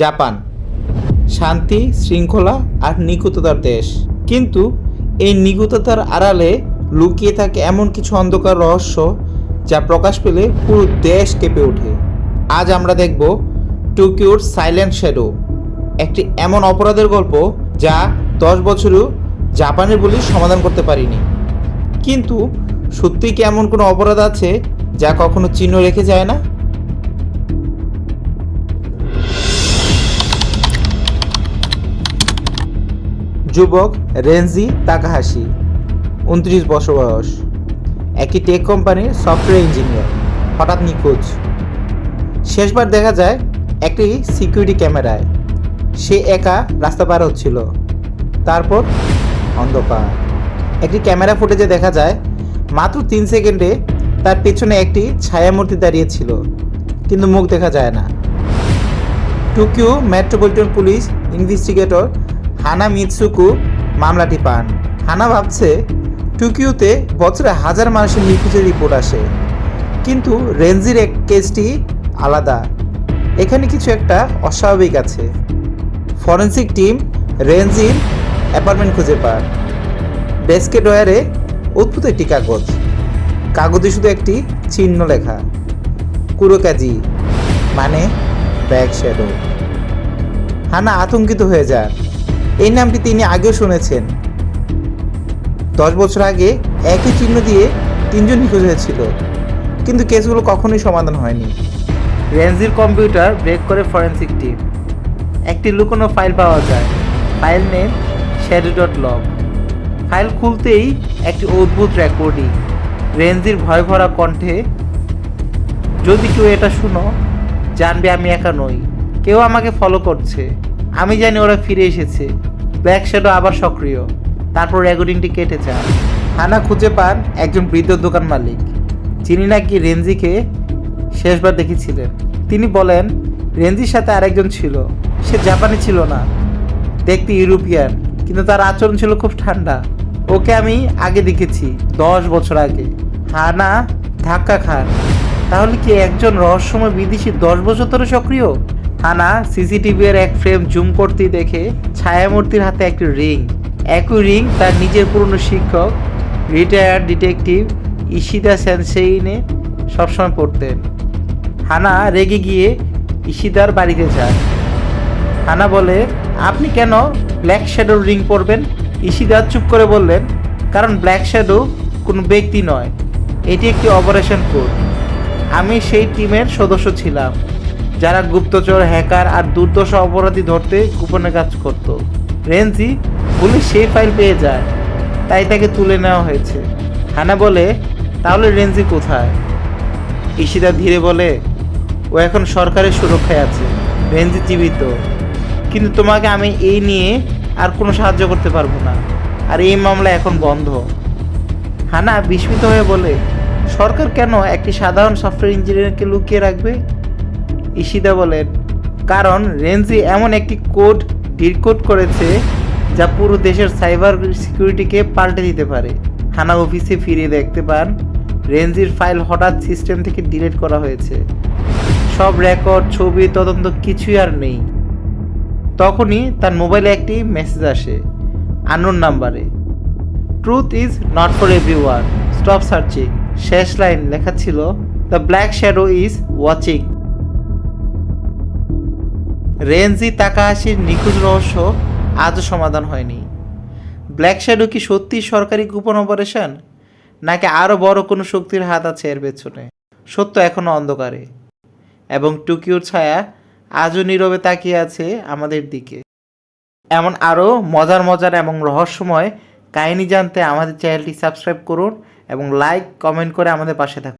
Japan. শান্তি, শৃঙ্খলা আর নিকুততার দেশ। কিন্তু এই নিকুততার আড়ালে লুকিয়ে থাকে এমন কিছু অন্ধকার রহস্য যা প্রকাশ পেলে পুরো দেশ কেঁপে ওঠে। আজ আমরা দেখব টোকিওর সাইলেন্ট শ্যাডো, একটি এমন অপরাধের গল্প যা দশ বছরেও জাপানের পুলিশ সমাধান করতে পারিনি। কিন্তু সত্যিই কি এমন কোনো অপরাধ আছে যা কখনো চিহ্ন রেখে যায় না? যুবক রেনজি তাকাহাসি উনত্রিশ বছর বয়স, একটি টেক কোম্পানির সফটওয়্যার ইঞ্জিনিয়ার হঠাৎ নিখোঁজ। শেষবার দেখা যায় একটি সিকিউরিটি ক্যামেরায় সে একা রাস্তা পার হচ্ছিল। তারপর অন্ধকার। একটি ক্যামেরা ফুটেজে দেখা যায় মাত্র তিন সেকেন্ডে তার পেছনে একটি ছায়ামূর্তি দাঁড়িয়েছিল কিন্তু মুখ দেখা যায় না। টোকিও মেট্রোপলিটন পুলিশ ইনভেস্টিগেটর হানা মিৎসুকু মামলাটি পান। হানা ভাবছে, টোকিওতে বছরে হাজার মানুষের নিখোঁজের রিপোর্ট আসে। কিন্তু রেঞ্জির এক কেসটি আলাদা। এখানে কিছু একটা অস্বাভাবিক আছে। ফরেন্সিক টিম রেঞ্জির অ্যাপার্টমেন্ট খুঁজে পান ডেস্কে ডয়ারে অদ্ভুত একটি কাগজ। কাগজে শুধু একটি চিহ্ন লেখা। কুরোকাজি মানে ব্যাক শ্যাডো। হানা আতঙ্কিত হয়ে যান এই নামটি তিনি আগেও শুনেছেন। দশ বছর আগে একই চিহ্ন দিয়ে তিনজন নিখোঁজ হয়েছিল, কিন্তু কেসগুলো কখনোই সমাধান হয়নি। রেঞ্জির কম্পিউটার ব্রেক করে ফরেন্সিক টিম। একটি লুকোনো ফাইল পাওয়া যায়। File name shadow dot log file খুলতেই একটি অদ্ভুত রেকর্ডিং। রেঞ্জির ভয় ভরা কণ্ঠে, যদি কেউ এটা শুনো, জানবে আমি একা নই। কেউ আমাকে ফলো করছে। আমি জানি ওরা ফিরে এসেছে। ব্ল্যাক শ্যাডো আবার সক্রিয়। তারপর রেকর্ডিংটি কেটে যান হানা খুঁজে পান একজন বৃদ্ধ দোকান মালিক, যিনি নাকি রেঞ্জিকে শেষবার দেখেছিলেন। তিনি বলেন রেঞ্জির সাথে আরেকজন ছিল। সে জাপানি ছিল না, দেখতে ইউরোপিয়ান, কিন্তু তার আচরণ ছিল খুব ঠান্ডা। ওকে আমি আগে দেখেছি, দশ বছর আগে। হানা ধাক্কা খান। তাহলে কি একজন রহস্যময় বিদেশি দশ বছর ধরে সক্রিয়? হানা সিসিটিভি এর এক ফ্রেম জুম করতেই দেখে ছায়ামূর্তির হাতে একটি রিং। একই রিং তার নিজের পুরনো শিক্ষক রিটায়ার্ড ডিটেকটিভ ইশিদা সেনসেইনে সবসময় পড়তেন। হানা রেগে গিয়ে ইশিদার বাড়িতে যায়। হানা বলে, আপনি কেন ব্ল্যাক শ্যাডোর রিং পরবেন? ইশিদা চুপ করে বললেন, কারণ ব্ল্যাক শ্যাডো কোনো ব্যক্তি নয়, এটি একটি অপারেশন কোড আমি সেই টিমের সদস্য ছিলাম। যারা গুপ্তচর, হ্যাকার আর দুর্দশা অপরাধী ধরতে গোপনে কাজ করত। রেঞ্জি পুলিশ সেই ফাইল পেয়ে যায়। তাই তাকে তুলে নেওয়া হয়েছে। হানা বলে, তাহলে রেঞ্জি কোথায়? ইশিদা ধীরে বলে, ও এখন সরকারের সুরক্ষায় আছে। রেঞ্জি জীবিত। কিন্তু তোমাকে আমি এই নিয়ে আর কোনো সাহায্য করতে পারব না। আর এই মামলা এখন বন্ধ। হানা বিস্মিত হয়ে বলে, সরকার কেন একটি সাধারণ সফটওয়্যার ইঞ্জিনিয়ারকে লুকিয়ে রাখবে? ইশিদা বলেন কারণ রেঞ্জি এমন একটি কোড ডিকোড করেছে যা পুরো দেশের সাইবার সিকিউরিটিকে পাল্টে দিতে পারে। হানা অফিসে ফিরে দেখতে পান রেঞ্জির ফাইল হঠাৎ সিস্টেম থেকে ডিলিট করা হয়েছে। সব রেকর্ড, ছবি, তদন্ত কিছুই আর নেই। তখনই তার মোবাইলে একটি মেসেজ আসে আননোন নাম্বারে। Truth is not for every one stop searching. শেষ লাইন লেখা ছিল, the black shadow is watching. Renji তাকাহাসির নিখোঁজ রহস্য আজও সমাধান হয়নি। ব্ল্যাক শ্যাডো কি সত্যি সরকারি গোপন অপারেশন? নাকি আরও বড় কোনো শক্তির হাত আছে এর পেছনে? সত্য এখনও অন্ধকারে। এবং টুকিওর ছায়া আজও নীরবে তাকিয়ে আছে আমাদের দিকে। এমন আরও মজার মজার এবং রহস্যময় কাহিনী জানতে আমাদের চ্যানেলটি সাবস্ক্রাইব করুন এবং লাইক, কমেন্ট করে আমাদের পাশে থাকুন।